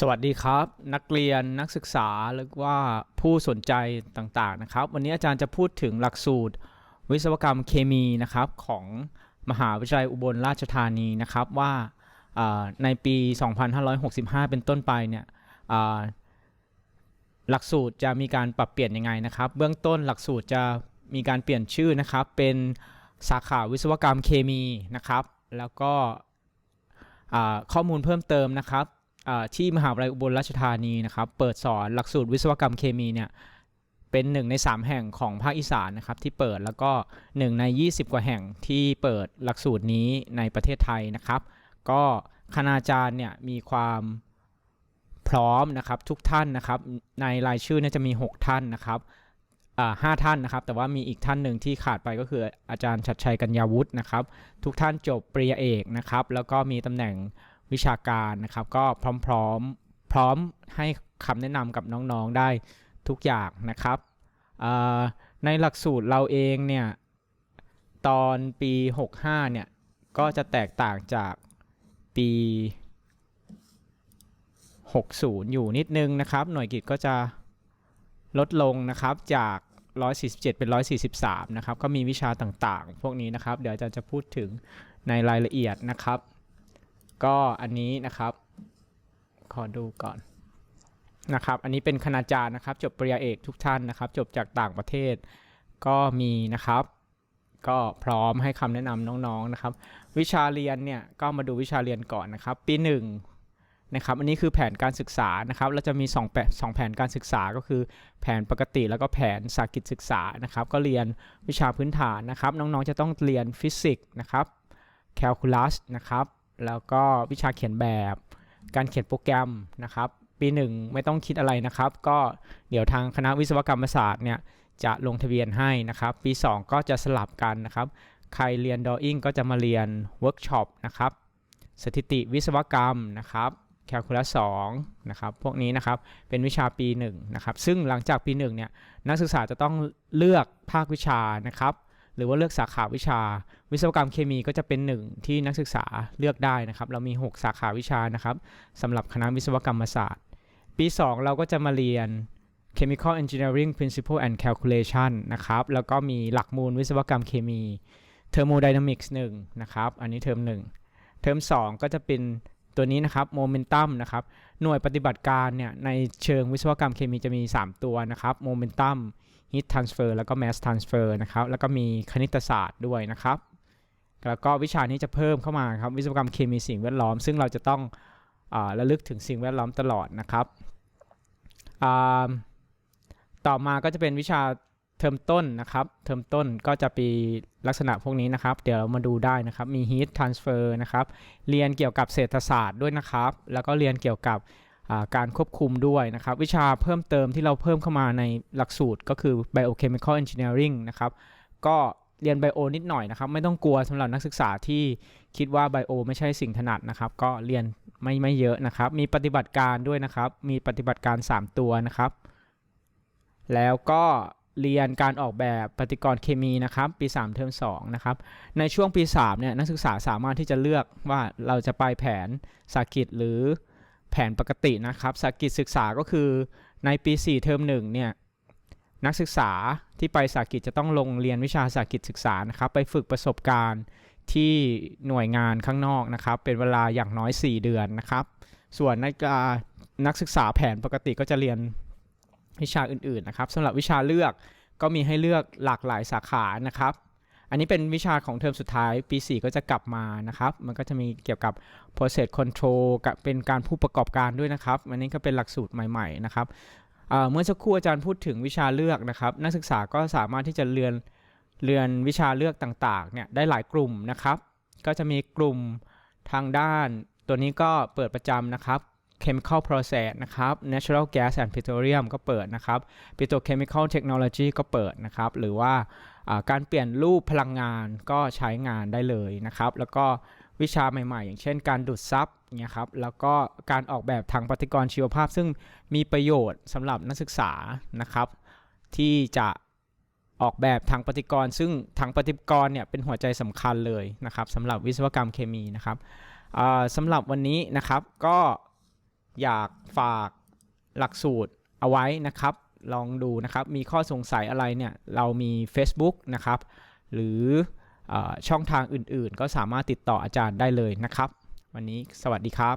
สวัสดีครับ นักเรียนนักศึกษาหรือว่าผู้สนใจต่างๆนะครับ วันนี้อาจารย์จะพูดถึงหลักสูตร วิศวกรรมเคมีนะครับของมหาวิทยาลัยอุบลราชธานีนะครับว่าอ่าในปี 2565 เป็นต้นไปเนี่ยหลักสูตรจะมีการปรับเปลี่ยนยังไงนะครับ เบื้องต้นหลักสูตรจะมีการเปลี่ยนชื่อนะครับเป็นสาขาวิศวกรรมเคมีนะครับ แล้วก็ข้อมูลเพิ่มเติมนะครับ ที่มหาวิทยาลัยอุบลราชธานีนะครับ เปิดสอนหลักสูตรวิศวกรรมเคมีเนี่ยเป็นหนึ่งใน 3 แห่งของภาคอีสานนะครับที่เปิดแล้วก็ 1 ใน 20 กว่าแห่งที่เปิดหลักสูตรนี้ในประเทศไทยนะครับ ก็คณาจารย์เนี่ยมีความพร้อมนะครับทุกท่านนะครับ ในรายชื่อเนี่ยจะมี 6 ท่านนะครับห้าท่านนะครับ แต่ว่ามีอีกท่านหนึ่งที่ขาดไปก็คืออาจารย์ชัดชัยกัญญาวุฒินะครับ ทุกท่านจบปริญญาเอกนะครับ แล้วก็มีตำแหน่ง วิชาการนะครับ ก็พร้อมๆพร้อมให้คำแนะนำกับน้องๆได้ทุกอย่างนะครับ ในหลักสูตรเราเองเนี่ย ตอนปี 65 เนี่ย ก็จะแตกต่างจากปี 60 อยู่นิดนึงนะครับ หน่วยกิจก็จะลดลงนะครับจาก 147 เป็น 143 นะครับ ก็มีวิชาต่างๆ พวกนี้นะครับ เดี๋ยวอาจารย์จะพูดถึงในรายละเอียดนะครับ ก็อันนี้นะครับ ขอดูก่อนนะครับ อันนี้เป็นคณาจารย์นะครับ จบปริญญาเอกทุกท่านนะครับ จบจากต่างประเทศ ก็มีนะครับ ก็พร้อมให้คำแนะนำน้องๆนะครับ วิชาเรียนเนี่ยก็มาดูวิชาเรียนก่อนนะครับ ปีหนึ่งนะครับ อันนี้คือแผนการศึกษานะครับ เราจะมี2แผนสองแผนการศึกษาก็คือ แผนปกติแล้วก็แผนสากิจศึกษานะครับ ก็เรียนวิชาพื้นฐานนะครับ น้องๆจะต้องเรียนฟิสิกส์นะครับแคลคูลัสนะครับ แล้วก็วิชาเขียนแบบ การเขียนโปรแกรมนะครับ ปีหนึ่งไม่ต้องคิดอะไรนะครับ ก็เดี๋ยวทางคณะวิศวกรรมศาสตร์เนี่ยจะลงทะเบียนให้นะครับ ปี 2 ก็จะสลับกันนะครับ ใครเรียนดออิ่งก็จะมาเรียนเวิร์กช็อปนะครับ สถิติวิศวกรรมนะครับแคลคูลัส2นะครับ พวกนี้นะครับ เป็นวิชาปี1นะครับ ซึ่งหลังจากปี1เนี่ย นักศึกษาจะต้องเลือกภาควิชานะครับ หรือว่าเลือกสาขาวิชา วิศวกรรมเคมีก็จะเป็นหนึ่งที่นักศึกษาเลือกได้นะครับ เรามี 6 สาขาวิชานะครับสำหรับคณะวิศวกรรมศาสตร์ ปี 2 เราก็จะมาเรียน Chemical Engineering Principle and Calculation นะครับ แล้วก็มีหลักมูลวิศวกรรมเคมี Thermodynamics 1นะครับ อันนี้เทอม 1 เทอม 2 ก็จะเป็นตัวนี้นะครับ Momentum นะครับ หน่วยปฏิบัติการเนี่ย ในเชิงวิศวกรรมเคมีจะมี 3 ตัวนะครับ Momentum Heat Transfer แล้วก็ Mass Transfer นะครับ แล้วก็มีคณิตศาสตร์ด้วยนะครับ แล้วก็วิชานี้จะเพิ่มเข้ามาครับวิศวกรรมเคมีสิ่งแวดล้อม ซึ่งเราจะต้องอระลึกถึงสิ่งแวดล้อมตลอดนะครับต่อมาก็จะเป็นวิชาเทอมต้นนะครับ เทอมต้นก็จะปีลักษณะพวกนี้นะครับ เดี๋ยวเรามาดูได้นะครับ มี heat transfer นะครับ เรียนเกี่ยวกับเศรษฐศาสตร์ด้วยนะครับ แล้วก็เรียนเกี่ยวกับการควบคุมด้วยนะครับ วิชาเพิ่มเติมที่เราเพิ่มเข้ามาในหลักสูตรก็คือ biochemical engineering นะครับ ก็ เรียนไบโอนิดหน่อยนะครับ ไม่ต้องกลัวสำหรับนักศึกษาที่คิดว่าไบโอไม่ใช่สิ่งถนัดนะครับ ก็เรียนไม่ไม่เยอะนะครับ มีปฏิบัติการด้วยนะครับ มีปฏิบัติการ 3 ตัวนะครับ แล้วก็เรียนการออกแบบปฏิกรณ์เคมีนะครับ ปี 3 เทอม2นะครับ ในช่วงปี 3 เนี่ยนักศึกษาสามารถที่จะเลือกว่าเราจะไปแผนสากิจหรือแผนปกตินะครับสากิจศึกษาก็คือในปี 4 เทอม1เนี่ย นักศึกษาที่ไปสากิจจะต้องลงเรียนวิชาสากิจศึกษานะครับ ไปฝึกประสบการณ์ที่หน่วยงานข้างนอกนะครับ เป็นเวลาอย่างน้อย 4 เดือนนะครับ ส่วนนักนักศึกษาแผนปกติก็จะเรียนวิชาอื่นๆนะครับสำหรับวิชาเลือกก็มีให้เลือกหลากหลายสาขานะครับ อันนี้เป็นวิชาของเทอมสุดท้ายปี 4 ก็จะกลับมานะครับ มันก็จะมีเกี่ยวกับ process control กับเป็นการผู้ประกอบการด้วยนะครับ อันนี้ก็เป็นหลักสูตรใหม่ ๆ นะครับ เมื่อสักครู่อาจารย์พูดถึงวิชาเลือกนะครับ นักศึกษาก็สามารถที่จะเรียนเรียนวิชาเลือกต่างๆเนี่ยได้หลายกลุ่มนะครับ ก็จะมีกลุ่มทางด้าน ตัวนี้ก็เปิดประจำนะครับ chemical process นะครับ natural gas and petroleum ก็เปิดนะครับ petrochemical technology ก็เปิดนะครับ หรือว่าการเปลี่ยนรูปพลังงานก็ใช้งานได้เลยนะครับ แล้วก็ วิชาใหม่ๆ อย่างเช่นการดูดซับเนี่ยครับแล้วก็การออกแบบทางปฏิกรณ์ชีวภาพ ซึ่งมีประโยชน์สำหรับนักศึกษานะครับ ที่จะออกแบบทางปฏิกรณ์ ซึ่งทางปฏิกรณ์เนี่ยเป็นหัวใจสำคัญเลยนะครับสำหรับวิศวกรรมเคมีนะครับสำหรับวันนี้นะครับก็อยากฝากหลักสูตรเอาไว้นะครับ ลองดูนะครับ มีข้อสงสัยอะไรเนี่ย เรามี Facebook นะครับ หรือ ช่องทางอื่นๆ ก็สามารถติดต่ออาจารย์ได้เลยนะครับ วันนี้สวัสดีครับ